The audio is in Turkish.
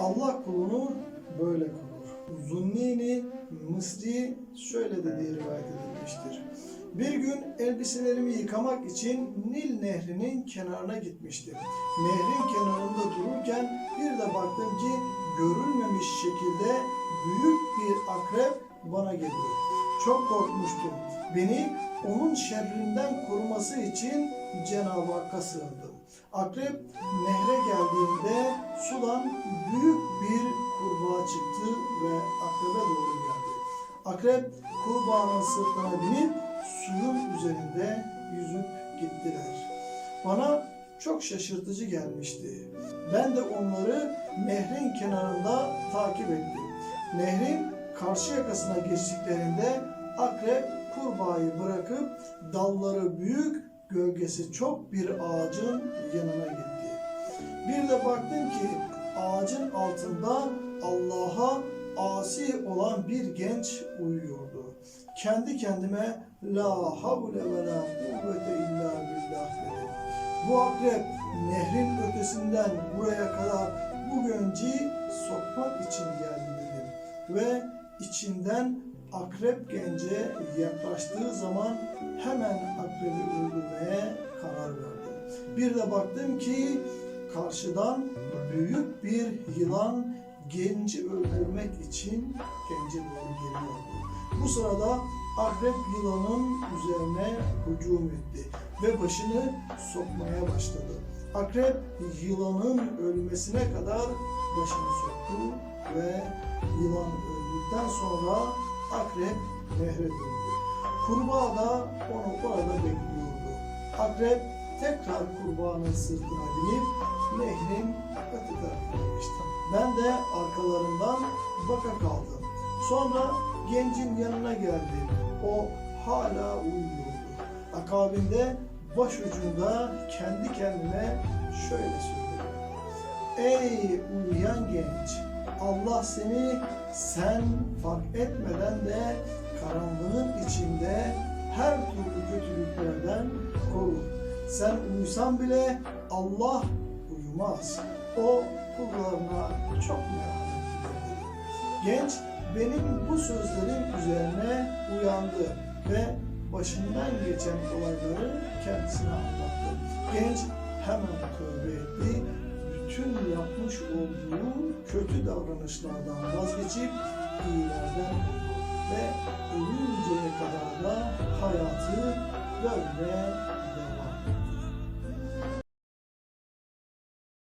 Allah kulunu böyle korur. Zunnini Mısri şöyle dediği rivayet edilmiştir. Bir gün elbiselerimi yıkamak için Nil nehrinin kenarına gitmiştim. Nehrin kenarında dururken bir de baktım ki görülmemiş şekilde büyük bir akrep bana geliyor. Çok korkmuştum. Beni onun şerrinden koruması için Cenab-ı Hakk'a sığındım. Akrep nehre geldiğinde sudan büyük bir kurbağa çıktı ve akrebe doğru geldi. Akrep kurbağanın sırtına binip suyun üzerinde yüzüp gittiler. Bana çok şaşırtıcı gelmişti. Ben de onları nehrin kenarında takip ettim. Nehrin karşı yakasına geçtiklerinde akrep kurbağayı bırakıp dalları büyük, gölgesi çok bir ağacın yanına gitti. Bir de baktım ki ağacın altında Allah'a asi olan bir genç uyuyordu. Kendi kendime la havle ve la kuvvete illa billah dedim. Bu akrep nehrin ötesinden buraya kadar bu genci sokmak için geldi dedim. Ve içinden akrep gence yaklaştığı zaman hemen akrebi öldürmeye karar verdim. Bir de baktım ki karşıdan büyük bir yılan genci öldürmek için gence doğru geliyordu. Bu sırada akrep yılanın üzerine hücum etti ve başını sokmaya başladı. Akrep yılanın ölmesine kadar başını soktu ve yılan öldükten sonra akrep nehre döndü. Kurbağa da onu orada bekliyordu. Akrep tekrar kurbağanın sırtına binip nehrin öte tarafına geçti. Ben de arkalarından baka kaldım. Sonra gencin yanına geldim. O hala uyuyordu. Akabinde başucunda kendi kendime şöyle söyledim. Ey uyuyan genç! Allah seni sen fark etmeden de karanlığın içinde her türlü kötülüklerden korur. Sen uyusan bile Allah uyumaz. O kullarına çok merhametlidir. Genç benim bu sözlerim üzerine uyandı ve başından geçen olayları kendisine anlattı. Genç hemen tövbe etti. Bütün yapmış olduğu kötü davranışlardan vazgeçip iyilerden ve ölünceye kadar da hayatı böyle